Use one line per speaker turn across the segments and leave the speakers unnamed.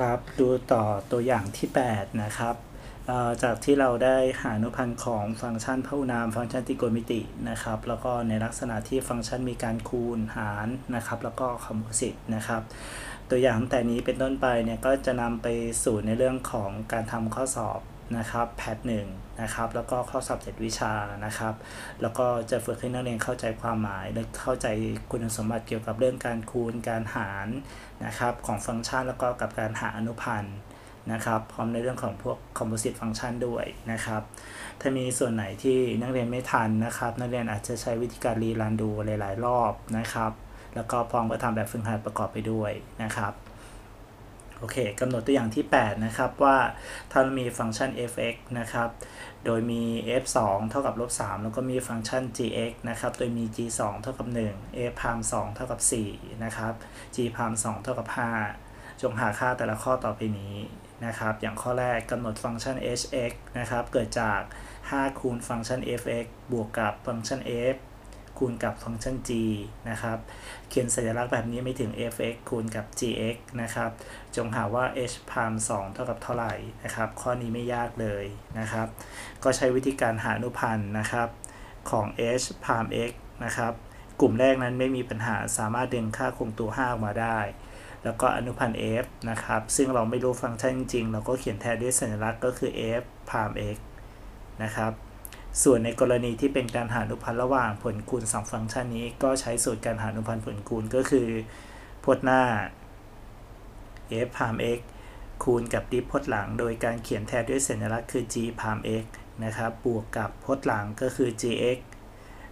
ครับ ดูต่อตัวอย่างที่ 8 นะครับ จากที่เราได้หาอนุพันธ์ของฟังก์ชันพหุนาม ฟังก์ชันตริโกณมิตินะครับ แล้วก็ในลักษณะที่ฟังก์ชันมีการคูณหารนะครับ แล้วก็คอมโพสิตนะครับ ตัวอย่างแต่นี้เป็นต้นไปเนี่ยก็จะนำไปสู่ในเรื่องของการทำข้อสอบ นะครับแพทหนึ่งนะครับแล้วก็ข้อสอบเจ็ดวิชานะครับ แล้วก็จะฝึกให้นักเรียนเข้าใจความหมายและเข้าใจคุณสมบัติเกี่ยวกับเรื่องการคูณการหารนะครับของฟังก์ชันแล้วก็กับการหาอนุพันธ์นะครับพร้อมในเรื่องของพวก composite function ด้วยนะครับ ถ้ามีส่วนไหนที่นักเรียนไม่ทันนะครับ นักเรียนอาจจะใช้วิธีการรีรันดูหลาย ๆ รอบนะครับ แล้วก็พร้อมกับทำแบบฝึกหัดประกอบไปด้วยนะครับ โอเคกำหนดตัวอย่างที่ 8 นะครับว่าถ้าเรามีฟังก์ชัน f(x) นะครับ โดยมี f 2เท่ากับลบ3แล้วก็มีฟังก์ชัน gx นะครับ โดยมี g 2เท่ากับ1 f พาม2เท่ากับ4นะครับ g พาม2เท่ากับ 5 จงหาค่าแต่ละข้อต่อไปนี้นะครับ อย่างข้อแรกกำหนดฟังก์ชัน hx นะครับ เกิดจาก 5 คูณฟังก์ชัน fx บวกกับฟังก์ชัน f คูณกับฟังก์ชัน g นะครับ เขียนสัญลักษณ์แบบนี้ไม่ถึง fx คูณกับ gx นะครับ จงหาว่า h พาม2เท่ากับเท่าไหร่นะครับ ข้อนี้ไม่ยากเลยนะครับ ก็ใช้วิธีการหาอนุพันธ์นะครับ ของ h พาม x นะครับ กลุ่มแรกนั้นไม่มีปัญหาสามารถดึงค่าคงตัว 5 ออกมาได้ แล้วก็อนุพันธ์ f นะครับ ซึ่งเราไม่รู้ฟังก์ชันจริง เราก็เขียนแทนด้วยสัญลักษณ์ก็คือ f พาม x นะครับ ส่วนในกรณีที่เป็นการหาอนุพันธ์ระหว่างผลคูณ 2 ฟังก์ชันนี้ ก็ใช้สูตรการหาอนุพันธ์ผลคูณก็คือพจน์หน้า f พาม x คูณกับดิฟพจน์หลัง โดยการเขียนแทนด้วยสัญลักษณ์คือ g พาม x นะครับบวกกับพจน์หลังก็คือ gx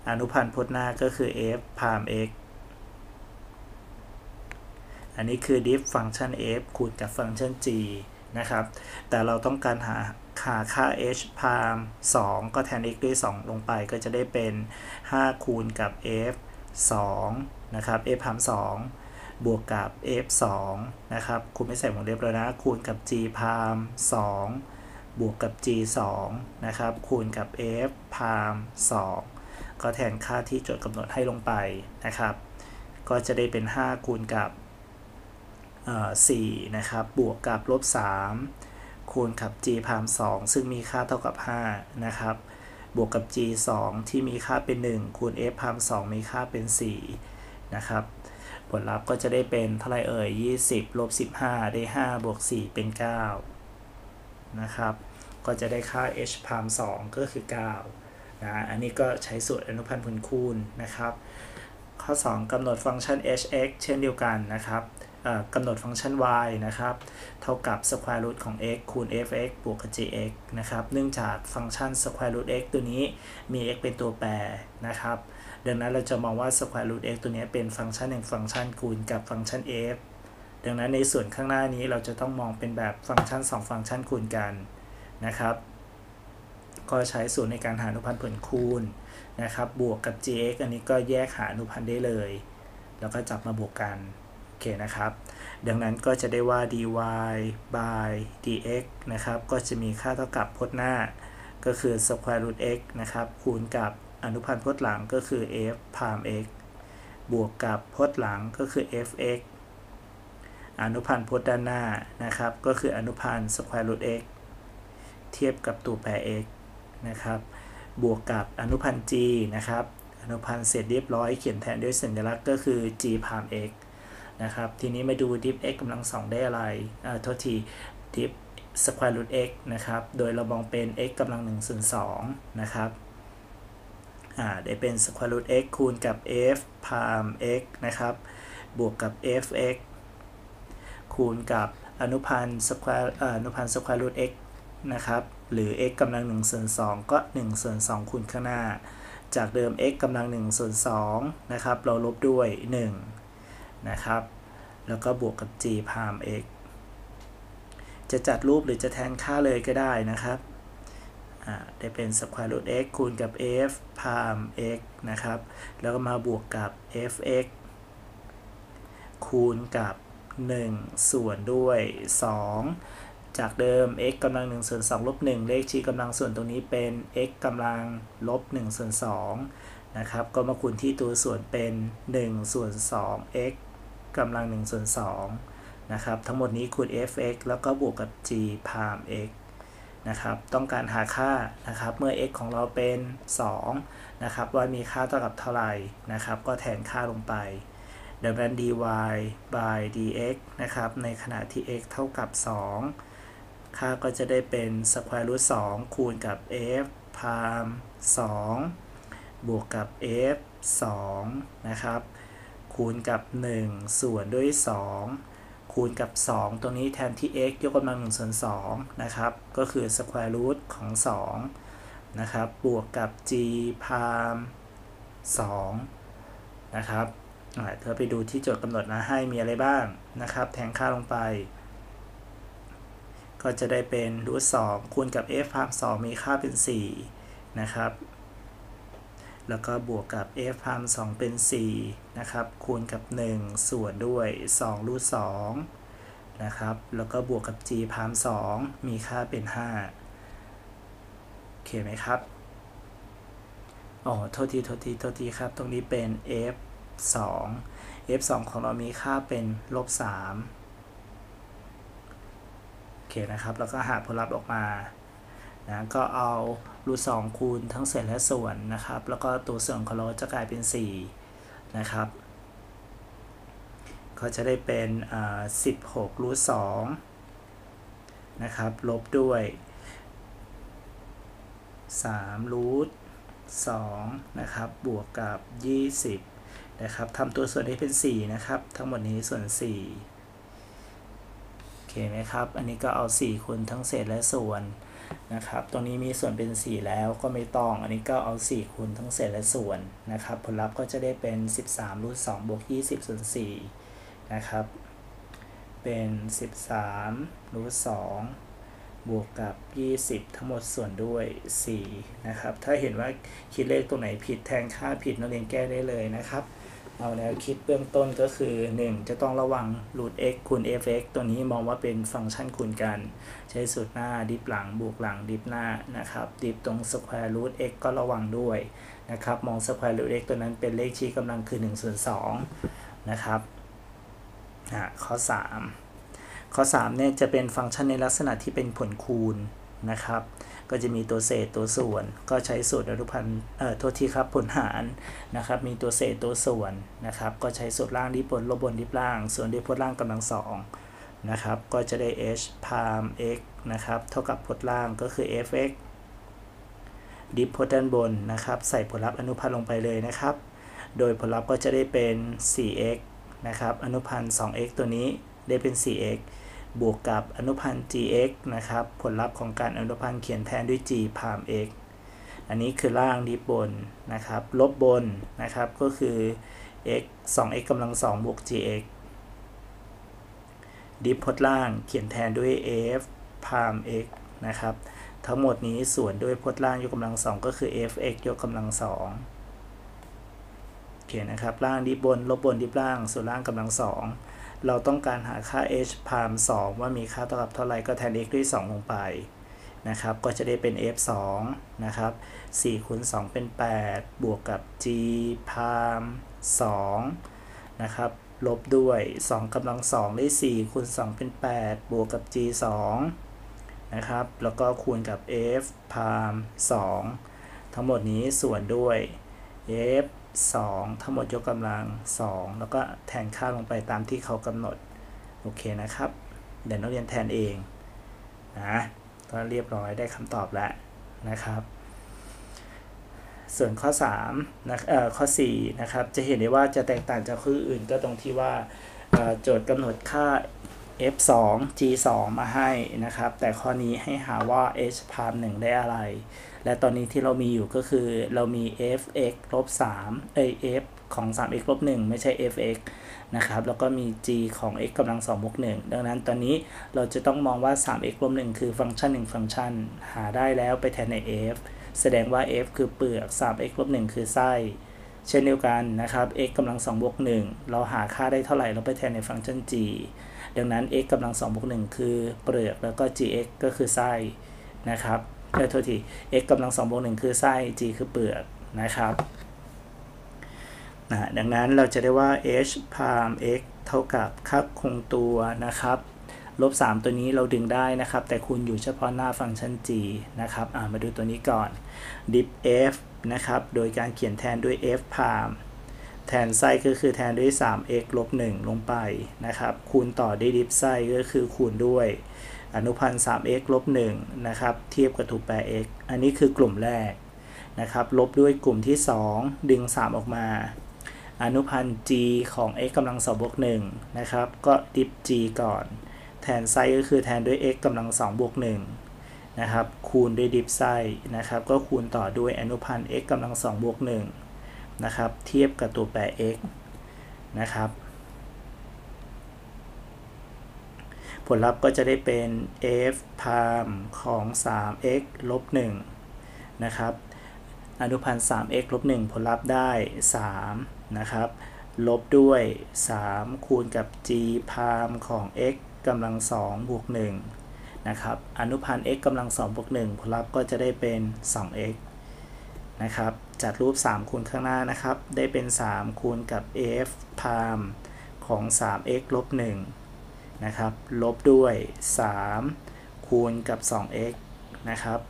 อนุพันธ์พจน์หน้าก็คือ f พาม x อันนี้คือ diff ฟังก์ชัน f คูณกับฟังก์ชัน g นะครับ แต่เราต้องการหา หาค่า h พาม2ก็แทน x ด้วย 2 ลงไปก็จะได้เป็น 5 คูณกับ f 2นะครับ f พาม2บวกกับ f 2นะครับคุณไม่ใส่วงเล็บแล้วนะคูณกับ g พาม2บวกกับ g 2นะครับคูณกับ f พาม2ก็แทนค่าที่โจทย์กำหนดให้ลงไปนะครับ ก็จะได้เป็น 5 คูณกับ4นะครับบวกกับลบ3 คูณกับ g พาม2ซึ่งมีค่าเท่ากับ 5 นะครับ บวกกับ g 2ที่มีค่าเป็น 1 คูณ f พาม2มีค่าเป็น 4 นะครับ ผลลัพธ์ก็จะได้เป็นเท่าไรเอ่ย 20 ลบ 15 ได้ 5 บวก 4 เป็น 9 นะครับ ก็จะได้ค่า h พาม2ก็คือ 9 นะ อันนี้ก็ใช้สูตรอนุพันธ์ผลคูณนะครับ ข้อ 2กำหนดฟังก์ชัน hx เช่นเดียวกันนะครับ กำหนดฟังก์ชัน y นะครับ เท่ากับ square root ของ x คูณ fx บวกกับ gx นะครับ เนื่องจากฟังก์ชัน square root x ตัวนี้มี x เป็นตัวแปรนะครับ ดังนั้นเราจะมองว่า square root x ตัวนี้เป็นฟังก์ชันแห่งฟังก์ชันคูณกับฟังก์ชัน f ดังนั้นในส่วนข้างหน้านี้เราจะต้องมองเป็นแบบฟังก์ชัน 2 ฟังก์ชันคูณกันนะครับ ก็ใช้สูตรในการหาอนุพันธ์ผลคูณนะครับ บวกกับ gx อันนี้ก็แยกหาอนุพันธ์ได้เลย แล้วก็จับมาบวกกัน เคนะครับ ดังนั้นก็จะได้ว่า dy by dx นะครับ ก็จะมีค่าเท่ากับพจน์หน้า ก็คือ square root x นะครับ คูณกับอนุพันธ์พจน์หลังก็คือ f พาม x บวกกับพจน์หลังก็คือ fx อนุพันธ์พจน์ด้านหน้านะครับ ก็คืออนุพันธ์ square root x เทียบกับตัวแปร x นะครับ บวกกับอนุพันธ์ g นะครับอนุพันธ์เสร็จเรียบร้อยเขียนแทนด้วยสัญลักษณ์ก็คือ g พาม x นะครับ ทีนี้มาดู diff x กำลังสองได้อะไรอ่าโทษที diff square root x นะครับ โดยเรามองเป็น x กำลัง1ส่วน2นะครับอ่าได้เป็น square root x คูณกับ f พาม x นะครับ บวกกับ fx คูณกับอนุพันธ์ square อนุพันธ์ square root x นะครับ หรือ x กำลัง1ส่วน2ก็1ส่วน2คูณข้างหน้า จากเดิม x กำลัง1ส่วน2นะครับ เราลบด้วย 1 นะครับ แล้วก็บวกกับ g พาม x จะจัดรูปหรือจะแทนค่าเลยก็ได้นะครับได้เป็น square root x คูณกับ f พาม x นะครับ แล้วก็มาบวกกับ fx คูณกับ 1 ส่วนด้วย 2 จากเดิม x กำลัง1ส่วน2ลบ1เลขชี้กำลังส่วนตรงนี้เป็น x กำลังลบ1ส่วน2นะครับ ก็มาคูณที่ตัวส่วนเป็น 1 ส่วน 2 x กำลัง1ส่วน2นะครับ ทั้งหมดนี้คูณ f(x) แล้วก็บวกกับ g พาม x นะครับ ต้องการหาค่านะครับ เมื่อ x ของเราเป็น2นะครับว่ามีค่าเท่ากับเท่าไหร่นะครับ ก็แทนค่าลงไป ดังนั้น dy by dx นะครับ ในขณะที่ x เท่ากับ 2 ค่าก็จะได้เป็น square root 2คูณกับ f พาม2บวกกับ f 2นะครับ คูณกับ 1 ส่วนด้วย 2 คูณกับ 2 ตรงนี้แทนที่ x ยกกำลัง1ส่วน2นะครับ ก็คือ square root ของ 2 นะครับ บวกกับ g พาม2นะครับเธอไปดูที่โจทย์กำหนดมาให้มีอะไรบ้างนะครับ แทนค่าลงไป ก็จะได้เป็นรูทสองคูณกับ f พามสองมีค่าเป็น 4 นะครับ แล้วก็บวกกับ f พามสองเป็น4นะครับ คูณกับ 1 ส่วนด้วย2รูทสองนะครับ แล้วก็บวกกับ g พามสองมีค่าเป็น 5 โอเคไหมครับ อ๋อ โทษที โทษที โทษทีครับ ตรงนี้เป็น f 2 f 2ของเรามีค่าเป็นลบ3โอเคนะครับ แล้วก็หาผลลัพธ์ออกมา นะก็เอารูท2คูณทั้งเศษและส่วนนะครับ แล้วก็ตัวส่วนของเราจะกลายเป็น 4 นะครับ ก็จะได้เป็น16รูท2นะครับ ลบด้วย3รูท2นะครับ บวกกับ 20 นะครับทำตัวส่วนให้เป็น 4 นะครับ ทั้งหมดนี้ส่วน 4 โอเคไหมครับ อันนี้ก็เอา 4คูณทั้งเศษและส่วน นะครับ ตรงนี้มีส่วนเป็น 4 แล้วก็ไม่ต้อง อันนี้ก็เอา 4 คูณทั้งเศษและส่วนนะครับ ผลลัพธ์ก็จะได้เป็น 13รูท2บวก20 ส่วน4นะครับ เป็น 13รูท2บวกกับ 20 ทั้งหมดส่วนด้วย4นะครับ ถ้าเห็นว่าคิดเลขตรงไหนผิดแทนค่าผิดนักเรียนแก้ได้เลยนะครับ เอาแนวคิดเบื้องต้นก็คือ 1 จะต้องระวัง root x คูณ f(x) ตัวนี้มองว่าเป็นฟังก์ชันคูณกัน ใช้สูตรหน้าดิฟหลังบวกหลังดิฟหน้านะครับ ดิฟตรง square root x ก็ระวังด้วยนะครับ มอง square root x ตัวนั้นเป็นเลขชี้กำลังคือ1ส่วน2นะครับข้อ 3 ข้อ 3 เนี่ยจะเป็นฟังก์ชันในลักษณะที่เป็นผลคูณ นะครับ ก็จะมีตัวเศษตัวส่วน ก็ใช้สูตรอนุพันธ์เอ่อโทษทีครับผลหารนะครับ มีตัวเศษตัวส่วนนะครับ ก็ใช้สูตรล่างดิบนลบบนดิบล่าง ส่วนดิพจน์ล่างกำลังสองนะครับ ก็จะได้ h พาม x นะครับ เท่ากับพจน์ล่างก็คือ f(x) ดิบพจน์ด้านบนนะครับ ใส่ผลลัพธ์อนุพันธ์ลงไปเลยนะครับ โดยผลลัพธ์ก็จะได้เป็น 4x นะครับ อนุพันธ์ 2x ตัวนี้ได้เป็น 4x บวกกับอนุพันธ์ gx นะครับ ผลลัพธ์ของการอนุพันธ์เขียนแทนด้วย g พาม x อันนี้คือล่างดีบนนะครับ ลบบนนะครับก็คือ x 2x กำลัง2บวก gx ดิฟพจน์ล่างเขียนแทนด้วย f พาม x นะครับ ทั้งหมดนี้ส่วนด้วยพจน์ล่างยกกำลัง 2 ก็คือ f(x) ยกกำลัง2โอเคนะครับ ล่างดิบบน ลบบนดิบล่าง ส่วนล่างกำลัง2 เราต้องการหาค่า h พาม2ว่ามีค่าเท่ากับเท่าไรก็แทน x ด้วย 2 ลงไปนะครับ ก็จะได้เป็น f 2นะครับ4คูณ2เป็น 8 บวกกับ g พาม2นะครับลบด้วย2กำลัง2ได้4คูณ2เป็น 8 บวกกับ g 2นะครับ แล้วก็คูณกับ f พาม2ทั้งหมดนี้ส่วนด้วย f 2 ทั้งหมดยกกำลัง 2 แล้วก็แทนค่าลงไปตามที่เขากำหนด โอเคนะครับ เดี๋ยวนักเรียนแทนเองนะก็เรียบร้อยได้คำตอบแล้วนะครับ ส่วนข้อ3นะเอ่อข้อ4นะครับ จะเห็นได้ว่าจะแตกต่างจากข้ออื่นก็ตรงที่ว่าโจทย์กำหนดค่า f 2 g 2มาให้นะครับ แต่ข้อนี้ให้หาว่า h พาม1ได้อะไร และตอนนี้ที่เรามีอยู่ก็คือเรามี f(x) ลบ3เอ้ย f ของ 3x ลบ1ไม่ใช่ f(x) นะครับ แล้วก็มี g ของ x กำลัง2บวก1ดังนั้นตอนนี้เราจะต้องมองว่า 3x ลบ1คือฟังก์ชัน 1 ฟังก์ชัน หาได้แล้วไปแทนใน f แสดงว่า f คือเปลือก 3x ลบ1คือไส้ เช่นเดียวกันนะครับ x กำลัง2บวก1เราหาค่าได้เท่าไหร่เราไปแทนในฟังก์ชัน g ดังนั้น x กำลัง2บวก1คือเปลือกแล้วก็ gx ก็คือไส้นะครับ เออโทษที x กำลังสองบวกหนึ่งคือไส้ g คือเปลือกนะครับนะดังนั้นเราจะได้ว่า h พาม x เท่ากับค่าคงตัวนะครับลบ 3 ตัวนี้เราดึงได้นะครับ แต่คูณอยู่เฉพาะหน้าฟังก์ชัน g นะครับมาดูตัวนี้ก่อน dip f นะครับ โดยการเขียนแทนด้วย f พามแทนไส้ก็คือแทนด้วย 3x ลบ 1 ลงไปนะครับ คูณต่อด้วย dip ไส้ก็คือคูณด้วย อนุพันธ์ 3x ลบ1นะครับ เทียบกับถูกแปร x อันนี้คือกลุ่มแรกนะครับ ลบด้วยกลุ่มที่ 2 ดึง 3 ออกมา อนุพันธ์ g ของ x กำลัง2บวก1นะครับ ก็ dip g ก่อน แทนไส้ก็คือแทนด้วย x กำลัง2บวก1นะครับ คูณด้วยดิฟไส้นะครับ ก็คูณต่อด้วยอนุพันธ์ x กำลัง2บวก1นะครับ เทียบกับตัวแปร x นะครับ ผลลัพธ์ก็จะได้เป็น f พามของ 3x ลบ1นะครับ อนุพันธ์ 3x ลบ1ผลลัพธ์ได้ 3 นะครับ ลบด้วย 3 คูณกับ g พามของ x กำลัง2บวก1นะครับ อนุพันธ์ x กำลัง2บวก1ผลลัพธ์ก็จะได้เป็น 2x นะครับ จัดรูป 3 คูณข้างหน้านะครับ ได้เป็น 3 คูณกับ f พามของ 3x ลบ1 นะครับ ลบด้วย 3 คูณกับ 2x นะครับ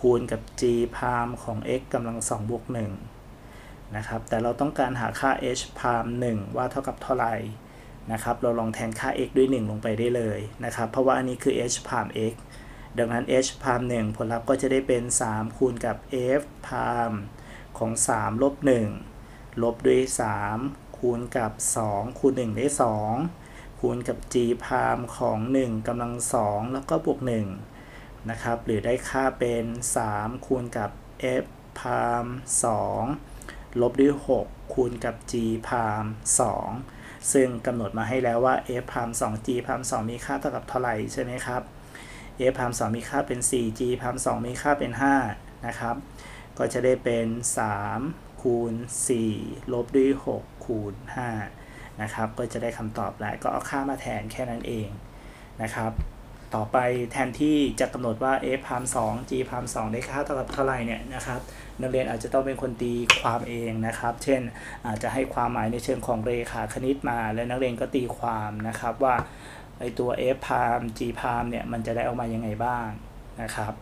คูณกับ g พามของ x กำลัง2บวก1นะครับ แต่เราต้องการหาค่า h พาม1ว่าเท่ากับเท่าไหร่นะครับ เราลองแทนค่า x ด้วย 1 ลงไปได้เลยนะครับ เพราะว่าอันนี้คือ h พาม x ดังนั้น h พาม1ผลลัพธ์ก็จะได้เป็น 3 คูณกับ f พามของ 3 ลบ 1 ลบด้วย 3 คูณกับ 2 คูณ 1 ได้ 2 คูณกับ g พามของ 1กำลัง2แล้วก็บวก1นะครับหรือได้ค่าเป็น 3 คูณกับ f พาม2ลบด้วย 6 คูณกับ g พาม2ซึ่งกำหนดมาให้แล้วว่า f พาม 2g พาม2มีค่าเท่ากับเท่าไหร่ใช่ไหมครับ f พาม2มีค่าเป็น 4g พาม2มีค่าเป็น 5 นะครับ ก็จะได้เป็น 3 คูณ 4 ลบด้วย 6 คูณ 5 นะครับ ก็จะได้คำตอบแล้วก็เอาค่ามาแทนแค่นั้นเองนะครับ ต่อไปแทนที่จะกำหนดว่า f พาม2 g พาม2ได้ค่าเท่ากับเท่าไหร่เนี่ยนะครับนักเรียนอาจจะต้องเป็นคนตีความเองนะครับ เช่นอาจจะให้ความหมายในเชิงของเรขาคณิตมา แล้วนักเรียนก็ตีความนะครับว่าไอตัว f พาม g พามเนี่ยมันจะได้ออกมายังไงบ้างนะครับ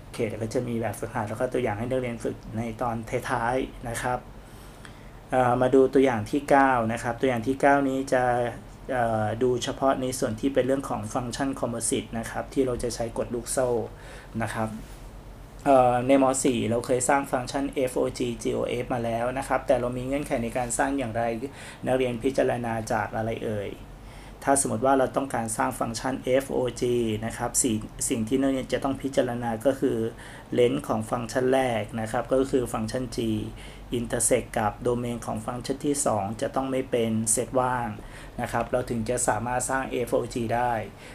โอเคเดี๋ยวก็จะมีแบบฝึกหัดแล้วก็ตัวอย่างให้นักเรียนฝึกในตอนท้ายๆนะครับ มาดูตัวอย่างที่ 9 นะครับ ตัวอย่างที่ 9 นี้จะดูเฉพาะในส่วนที่เป็นเรื่องของฟังก์ชันคอมโพสิตนะครับ ที่เราจะใช้กดลูกโซ่นะครับในม .4 เราเคยสร้างฟังก์ชัน FOG GOF มาแล้วนะครับ แต่เรามีเงื่อนไขในการสร้างอย่างไร นักเรียนพิจารณาจากอะไรเอ่ย ถ้าสมมติว่าเราต้องการสร้างฟังก์ชัน FOG นะครับสสิ่งที่นักเรียจะต้องพิจารณาก็คือเลนส์ของฟังก์ชันแรกนะครับ ก็คือฟังก์ชัน G อินเตอร์เซกกับโดเมนของฟังก์ชันที่ 2 จะต้องไม่เป็นเซตว่างนะครับ เราถึงจะสามารถสร้าง FOG ได้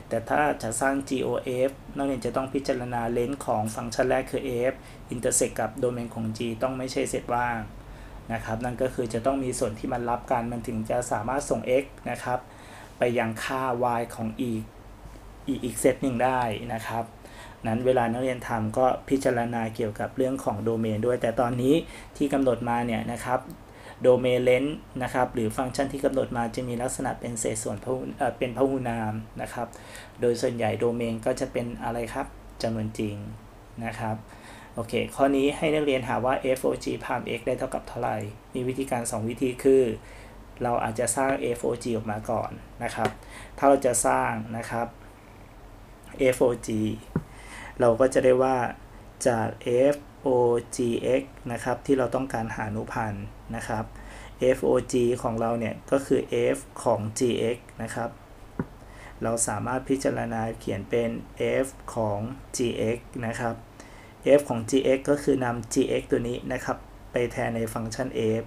แต่ถ้าจะสร้าง GOF นักเรียนจะต้องพิจารณาเลนส์ของฟังก์ชันแรกคือ f อินเตอร์เซกกับโดเมนของ G ต้องไม่ใช่เซตว่างนะครับ นั่นก็คือจะต้องมีส่วนที่มันรับกันมันถึงจะสามารถส่ง x นะครับ ไปยังค่า y ของอีกอีกอีกเซตหนึ่งได้นะครับ นั้นเวลานักเรียนทำก็พิจารณาเกี่ยวกับเรื่องของโดเมนด้วย แต่ตอนนี้ที่กำหนดมาเนี่ยนะครับโดเมนเลนนะครับหรือฟังก์ชันที่กำหนดมาจะมีลักษณะเป็นเศษส่วนเป็นพหุนามนะครับ โดยส่วนใหญ่โดเมนก็จะเป็นอะไรครับจำนวนจริงนะครับโอเค ข้อนี้ให้นักเรียนหาว่า FOG พาม x ได้เท่ากับเท่าไหร่ มีวิธีการ 2 วิธีคือ เราอาจจะสร้าง FOG ออกมาก่อนนะครับ ถ้าเราจะสร้างนะครับ FOG เราก็จะได้ว่าจาก f fogx นะครับ ที่เราต้องการหาอนุพันธ์นะครับ fog ของเราเนี่ย ก็คือ f ของ gx นะครับ เราสามารถพิจารณาเขียนเป็น f ของ gx นะครับ f ของ gx ก็คือนำ gx ตัวนี้นะครับ ไปแทนในฟังก์ชัน f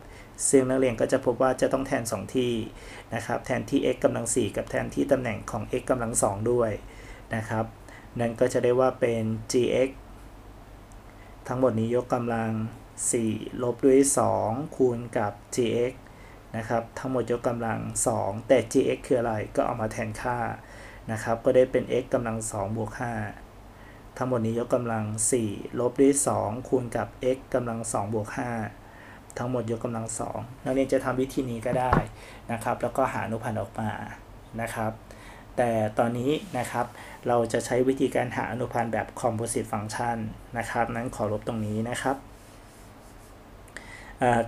ซึ่งนักเรียนก็จะพบว่าจะต้องแทน 2 ที่นะครับ แทนที่ x กำลัง 4 กับแทนที่ตำแหน่งของ x กำลัง 2 ด้วยนะครับ นั่นก็จะได้ว่าเป็น gx ทั้งหมดนี้ยกกำลัง 4 ลบด้วย 2 คูณกับ gx นะครับ ทั้งหมดยกกำลัง 2 แต่ gx คืออะไร ก็เอามาแทนค่านะครับ ก็ได้เป็น x กำลัง 2 บวก 5 ทั้งหมดนี้ยกกำลัง 4 ลบด้วย 2 คูณกับ x กำลัง 2 บวก 5 ทั้งหมดยกกำลังสองนักเรียนจะทำวิธีนี้ก็ได้นะครับ แล้วก็หาอนุพันธ์ออกมานะครับ แต่ตอนนี้นะครับเราจะใช้วิธีการหาอนุพันธ์แบบ composite function นะครับ นั้นขอลบตรงนี้นะครับ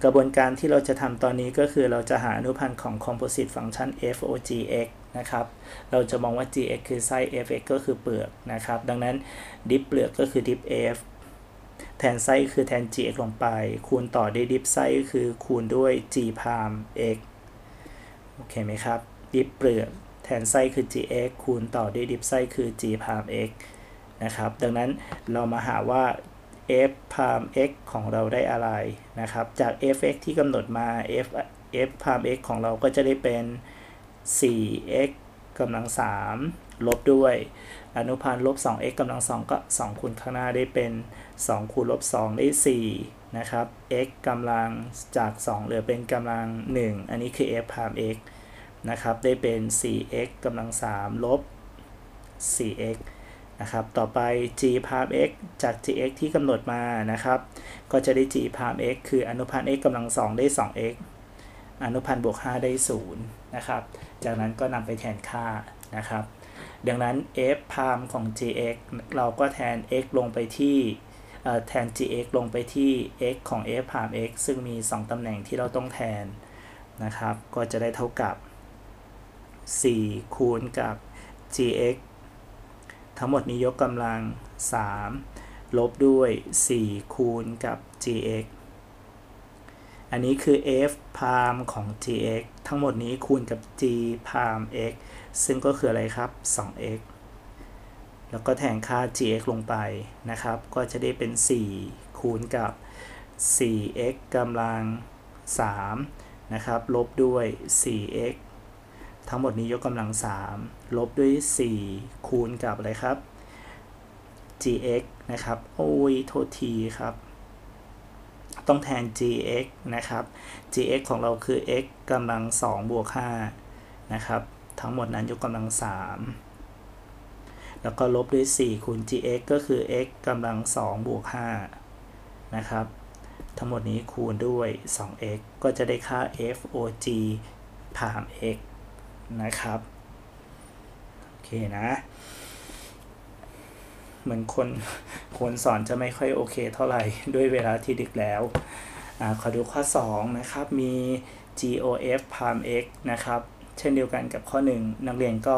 กระบวนการที่เราจะทำตอนนี้ก็คือเราจะหาอนุพันธ์ของ composite function f o g x นะครับ เราจะมองว่า gx คือไส้ fx ก็คือเปลือกนะครับ ดังนั้นดิฟเปลือกก็คือดิฟ f แทนไส้คือแทน gx ลงไป คูณต่อด้วยดิฟไส้คือคูณด้วย g พาม x โอเคไหมครับ ดิฟเปลือกแทนไส้คือ gx คูณต่อด้วยดิฟไส้คือ g พาม x นะครับ ดังนั้นเรามาหาว่า f พาม x ของเราได้อะไรนะครับ จาก fx ที่กำหนดมา f f พาม x ของเราก็จะได้เป็น 4x กำลัง 3 ลบด้วย อนุพันธ์ลบ 2x กำลัง 2 ก็ 2 คูณข้างหน้าได้เป็น 2 คูณลบ 2 ได้ 4 นะครับ x กำลังจาก 2 เหลือเป็นกำลัง 1 อันนี้คือ f พาม x นะครับ ได้เป็น 4x กำลัง 3 ลบ 4x นะครับ ต่อไป g พาม x จาก gx ที่กำหนดมานะครับ ก็จะได้ g พาม x คืออนุพันธ์ x กำลัง 2 ได้ 2x อนุพันธ์บวก 5 ได้ 0 นะครับ จากนั้นก็นำไปแทนค่านะครับ ดังนั้น f พามของ gx เราก็แทน x ลงไปที่แทน gx ลงไปที่ x ของ f พาม x ซึ่งมี 2ตำแหน่งที่เราต้องแทนนะครับ ก็จะได้เท่ากับ 4 คูณกับ gx ทั้งหมดนี้ยกกำลัง 3 ลบด้วย 4 คูณกับ gx อันนี้คือ f พามของ gx ทั้งหมดนี้คูณกับ g พาม x ซึ่งก็คืออะไรครับ 2x แล้วก็แทนค่า gx ลงไปนะครับ ก็จะได้เป็น 4 คูณกับ 4x กำลัง3นะครับ ลบด้วย 4x ทั้งหมดนี้ยกกำลัง 3 ลบด้วย 4 คูณกับอะไรครับ gx นะครับ โอ้ยโทษทีครับ ต้องแทน gx นะครับ gx ของเราคือ x กำลัง 2 บวก 5 นะครับ ทั้งหมดนั้นยกกำลัง 3 แล้วก็ลบด้วย 4 คูณ gx ก็คือ x กำลัง 2 บวก 5 นะครับ ทั้งหมดนี้คูณด้วย 2x ก็จะได้ค่า fog พาม x นะครับโอเคนะ เหมือนคนคนสอนจะไม่ค่อยโอเคเท่าไหร่ด้วยเวลาที่ดึกแล้วอขอดูข้อ 2 นะครับ มี GOF palm x นะครับ เช่นเดียวกันกับข้อ 1 นักเรียนก็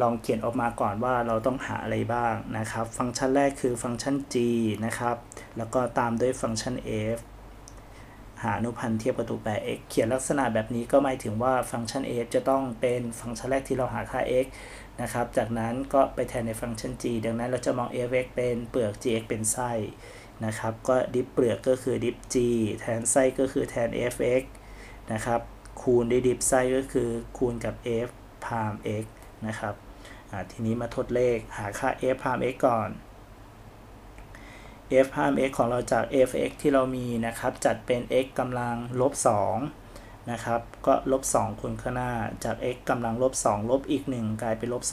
ลองเขียนออกมาก่อนว่าเราต้องหาอะไรบ้างนะครับ ฟังก์ชันแรกคือฟังก์ชัน g นะครับ แล้วก็ตามด้วยฟังก์ชัน f หาอนุพันธ์เทียบกับตัวแปร x เขียนลักษณะแบบนี้ก็หมายถึงว่าฟังก์ชัน f จะต้องเป็นฟังก์ชันแรกที่เราหาค่า x นะครับ จากนั้นก็ไปแทนในฟังก์ชัน g ดังนั้นเราจะมอง f(x) เป็นเปลือก gx เป็นไส้นะครับ ก็ดิฟเปลือกก็คือดิฟ g แทนไส้ก็คือแทน f(x) นะครับ คูณด้วยดิฟไส้ก็คือคูณกับ f พาม x นะครับทีนี้มาทดเลขหาค่า f พาม x ก่อน f พาม x ของเราจาก f(x) ที่เรามีนะครับ จัดเป็น x กำลังลบ2นะครับ ก็ลบ2คูณข้างหน้า จาก x กำลังลบ2ลบอีก 1 กลายเป็นลบ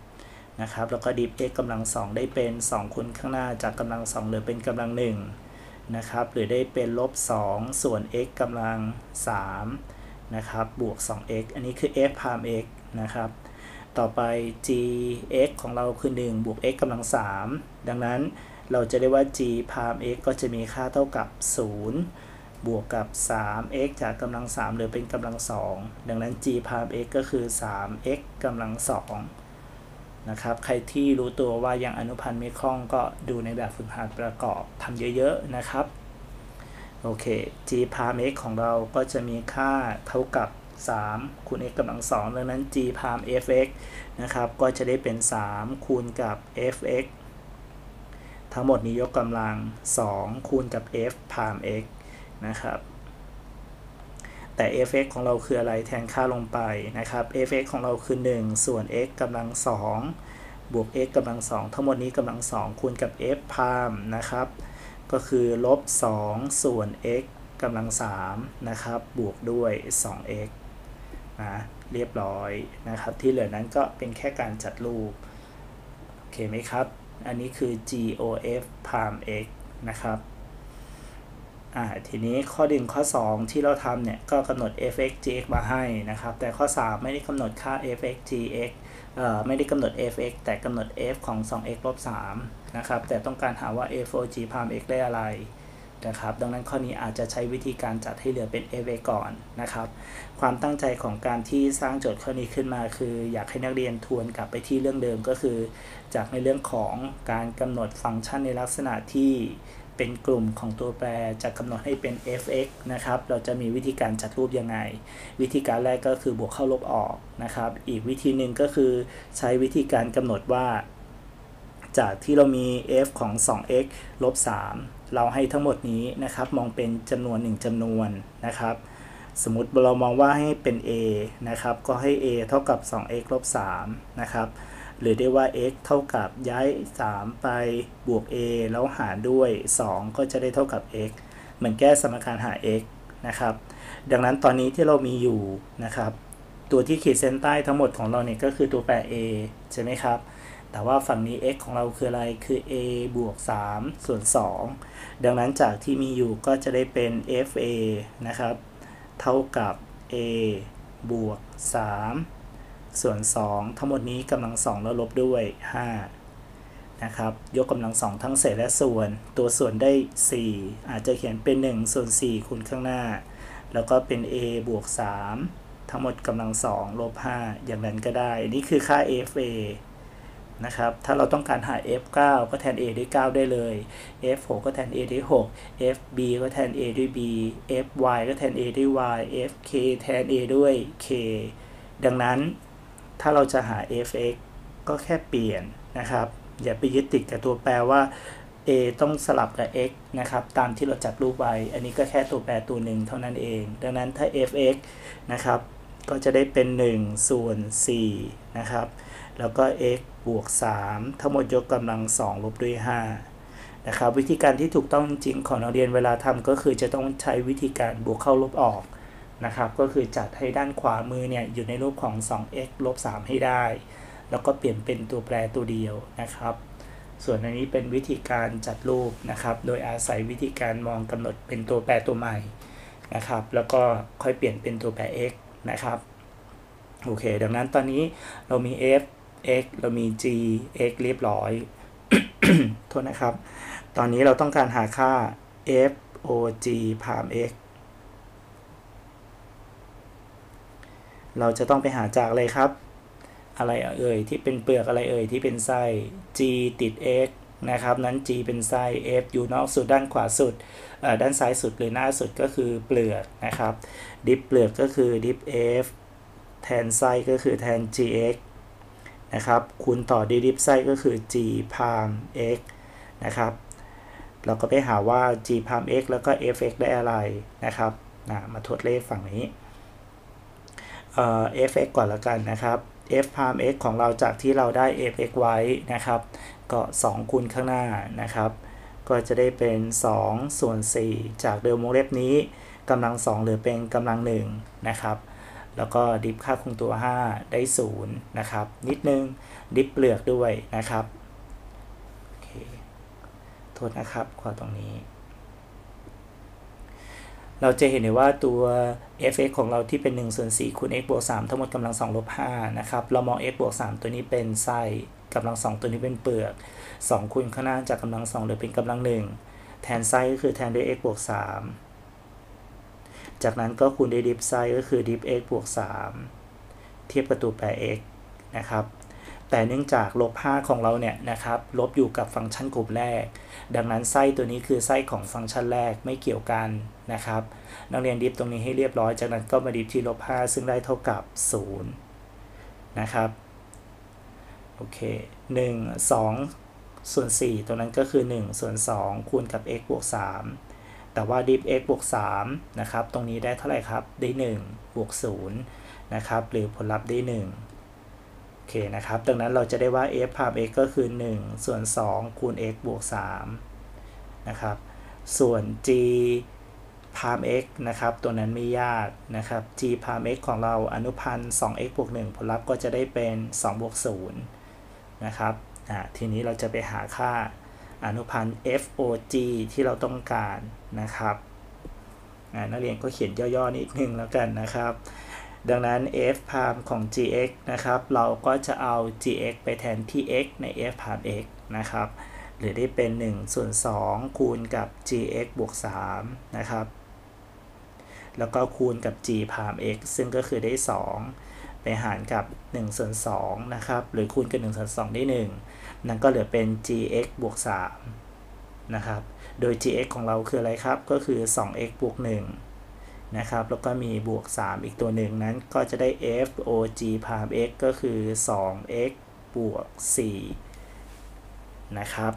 3นะครับ แล้วก็ดิฟ x กำลัง 2 ได้เป็น 2คูณข้างหน้า จากกำลัง 2 เหลือเป็นกำลัง1นะครับ หรือได้เป็นลบ2ส่วน x กำลัง3นะครับ บวก 2x อันนี้คือ f พาม x นะครับต่อไป gx ของเราคือ 1 บวก x กำลัง 3 ดังนั้น เราจะได้ว่า g พาม x ก็จะมีค่าเท่ากับ 0 บวกกับ 3x จากกำลัง 3 เหลือเป็นกำลัง 2 ดังนั้น g พาม x ก็คือ 3x กำลัง 2 นะครับ ใครที่รู้ตัวว่ายังอนุพันธ์ไม่คล่องก็ดูในแบบฝึกหัดประกอบทำเยอะ ๆ นะครับ โอเค g พาม x ของเราก็จะมีค่าเท่ากับ 3 คูณ x กำลัง 2 ดังนั้น g พาม fx นะครับ ก็จะได้เป็น 3 คูณกับ fx ทั้งหมดนี้ยกกำลัง 2 คูณกับ f พาม x นะครับ แต่ fx ของเราคืออะไรแทนค่าลงไปนะครับ fx ของเราคือ 1 ส่วน x กำลัง 2 บวก x กำลัง 2 ทั้งหมดนี้กำลัง 2 คูณกับ f พามนะครับ ก็คือลบ 2 ส่วน x กำลัง 3 นะครับ บวกด้วย 2x นะเรียบร้อยนะครับ ที่เหลือนั้นก็เป็นแค่การจัดรูป โอเคไหมครับ อันนี้คือ GOF Palm X นะครับอ่าทีนี้ข้อดึงข้อ 2 ที่เราทำเนี่ยก็กำหนด fx gx มาให้นะครับ แต่ข้อ 3 ไม่ได้กำหนดค่า fx gx เอ่อไม่ได้กำหนด fx แต่กำหนด f ของ 2x ลบ3นะครับ แต่ต้องการหาว่า a 4 g พาม x ได้อะไร นะครับ ดังนั้นข้อนี้อาจจะใช้วิธีการจัดให้เหลือเป็น f ก่อนนะครับ ความตั้งใจของการที่สร้างโจทย์ข้อนี้ขึ้นมา คืออยากให้นักเรียนทวนกลับไปที่เรื่องเดิมก็คือ จากในเรื่องของการกำหนดฟังก์ชันในลักษณะที่เป็นกลุ่มของตัวแปรจะกำหนดให้เป็น f(x) นะครับ เราจะมีวิธีการจัดรูปยังไง วิธีการแรกก็คือบวกเข้าลบออกนะครับ อีกวิธีหนึ่งก็คือใช้วิธีการกำหนดว่า จากที่เรามี f ของ 2x ลบ 3 เราให้ทั้งหมดนี้นะครับ มองเป็นจำนวน 1จำนวนนะครับ สมมติเรามองว่าให้เป็น a นะครับ ก็ให้ a เท่ากับ 2x ลบ3นะครับ หรือได้ว่า x เท่ากับย้าย 3 ไปบวก a แล้วหารด้วย 2 ก็จะได้เท่ากับ x เหมือนแก้สมการหา x นะครับ ดังนั้นตอนนี้ที่เรามีอยู่นะครับ ตัวที่ขีดเส้นใต้ทั้งหมดของเราเนี่ยก็คือตัวแปร a ใช่ไหมครับ แต่ว่าฝั่งนี้ x ของเราคืออะไร คือ a บวก 3 ส่วน 2 ดังนั้นจากที่มีอยู่ก็จะได้เป็น fa นะครับ เท่ากับ a บวก 3 ส่วน 2 ทั้งหมดนี้กำลัง 2 แล้วลบด้วย 5 นะครับ ยกกำลัง 2 ทั้งเศษและส่วน ตัวส่วนได้ 4 อาจจะเขียนเป็น 1 ส่วน 4 คูณข้างหน้า แล้วก็เป็น a บวก 3 ทั้งหมดกำลัง 2 ลบ 5 อย่างนั้นก็ได้ นี่คือค่า fa นะครับ ถ้าเราต้องการหา f9 ก็แทน a ด้วย 9 ได้เลย f6 ก็แทน a ด้วย 6 fb ก็แทน a ด้วย b fy ก็แทน a ด้วย y fk แทน a ด้วย k ดังนั้นถ้าเราจะหา f(x) ก็แค่เปลี่ยนนะครับ อย่าไปยึดติดกับตัวแปรว่า a ต้องสลับกับ x นะครับ ตามที่เราจัดรูปไว้ อันนี้ก็แค่ตัวแปรตัวหนึ่งเท่านั้นเอง ดังนั้นถ้า f(x) นะครับ ก็จะได้เป็น 1 ส่วน4นะครับ แล้วก็ x บวก 3 ทั้งหมดยกกำลัง 2 ลบด้วย 5 นะครับ วิธีการที่ถูกต้องจริงของนักเรียนเวลาทำก็คือจะต้องใช้วิธีการบวกเข้าลบออกนะครับ ก็คือจัดให้ด้านขวามือเนี่ยอยู่ในรูปของ 2x ลบ 3 ให้ได้ แล้วก็เปลี่ยนเป็นตัวแปรตัวเดียวนะครับ ส่วนอันนี้เป็นวิธีการจัดรูปนะครับ โดยอาศัยวิธีการมองกำหนดเป็นตัวแปรตัวใหม่นะครับ แล้วก็ค่อยเปลี่ยนเป็นตัวแปร x นะครับ โอเค ดังนั้นตอนนี้เรามี f x เรามี g x เรียบร้อย โทษนะครับ ตอนนี้เราต้องการหาค่า f o g พาม x เราจะต้องไปหาจากอะไรครับ อะไรเอ่ยที่เป็นเปลือกอะไรเอ่ยที่เป็นไส้ g ติด x นะครับ นั้น g เป็นไส้ f อยู่นอกสุดด้านขวาสุด ด้านซ้ายสุดหรือหน้าสุดก็คือเปลือกนะครับ ดิฟเปลือกก็คือดิฟ f แทนไส้ก็คือแทน gx นะครับคูณต่อดิฟไส้ก็คือ g พาม x นะครับ เราก็ไปหาว่า g พาม x แล้วก็ fx ได้อะไรนะครับมาทดเลขฝั่งนี้ f(x) ก่อนละกันนะครับ f พาม x ของเราจากที่เราได้ f(x) ไว้นะครับ ก็ 2 คูณข้างหน้านะครับ ก็จะได้เป็น 2 ส่วน 4 จากเดิมวงเล็บนี้กำลัง 2 หรือเป็นกำลัง 1 นะครับ แล้วก็ดิฟค่าคงตัว 5 ได้ 0 นะครับ นิดนึง ดิฟเปลือกด้วยนะครับโอเคโทษนะครับขอตรงนี้ เราจะเห็นได้ว่าตัว f(x) ของเราที่เป็น1ส่วน4คูณ x บวก3ทั้งหมดกำลัง2ลบ5นะครับ เรามอง x บวก3ตัวนี้เป็นไส้กำลัง 2 ตัวนี้เป็นเปลือก 2คูณข้างหน้าจากกำลัง2เหลือเป็นกำลัง 1 แทนไส้ก็คือแทนด้วย x บวก3 จากนั้นก็คูณด้วยดิฟไส้ก็คือดิฟ x บวก 3 เทียบกับตัวแปร x นะครับ แต่เนื่องจากลบ 5 ของเราเนี่ยนะครับ ลบอยู่กับฟังก์ชันกลุ่มแรก ดังนั้นไส้ตัวนี้คือไส้ของฟังก์ชันแรกไม่เกี่ยวกันนะครับ นักเรียนดิฟตรงนี้ให้เรียบร้อย จากนั้นก็มาดิฟที่ลบ 5 ซึ่งได้เท่ากับ 0 นะครับโอเค1 2 ส่วน 4ตรงนั้นก็คือ 1 ส่วน 2 คูณกับ x บวก 3 แต่ว่าดิฟ x บวก3นะครับ ตรงนี้ได้เท่าไหร่ครับ ได้1บวก0นะครับ หรือผลลัพธ์ได้1เคนะครับ ดังนั้นเราจะได้ว่า f พาม x ก็คือ 1 ส่วน 2 คูณ x บวก3นะครับ ส่วน g พาม x นะครับ ตัวนั้นไม่ยากนะครับ g พาม x ของเราอนุพันธ์ 2x บวก1ผลลัพธ์ก็จะได้เป็น 2 บวก0นะครับ อ่า ทีนี้เราจะไปหาค่า อนุพันธ์ FOG ที่เราต้องการนะครับนักเรียนก็เขียนย่อๆนิดนึงแล้วกันนะครับ ดังนั้น f พามของ gx นะครับ เราก็จะเอา gx ไปแทนที่ x ใน f พาม x นะครับ หรือได้เป็น1ส่วน2คูณกับ gx บวก3นะครับ แล้วก็คูณกับ g พาม x ซึ่งก็คือได้ 2 หารกับ1ส่วน2นะครับ หรือคูณกับ1ส่วน2ได้ 1 นั่นก็เหลือเป็น gx บวก3นะครับ โดย gx ของเราคืออะไรครับ ก็คือ 2x บวก1นะครับ แล้วก็มีบวก 3 อีกตัวหนึ่งนั้นก็จะได้ f o g พาม x ก็คือ 2x บวก4นะครับ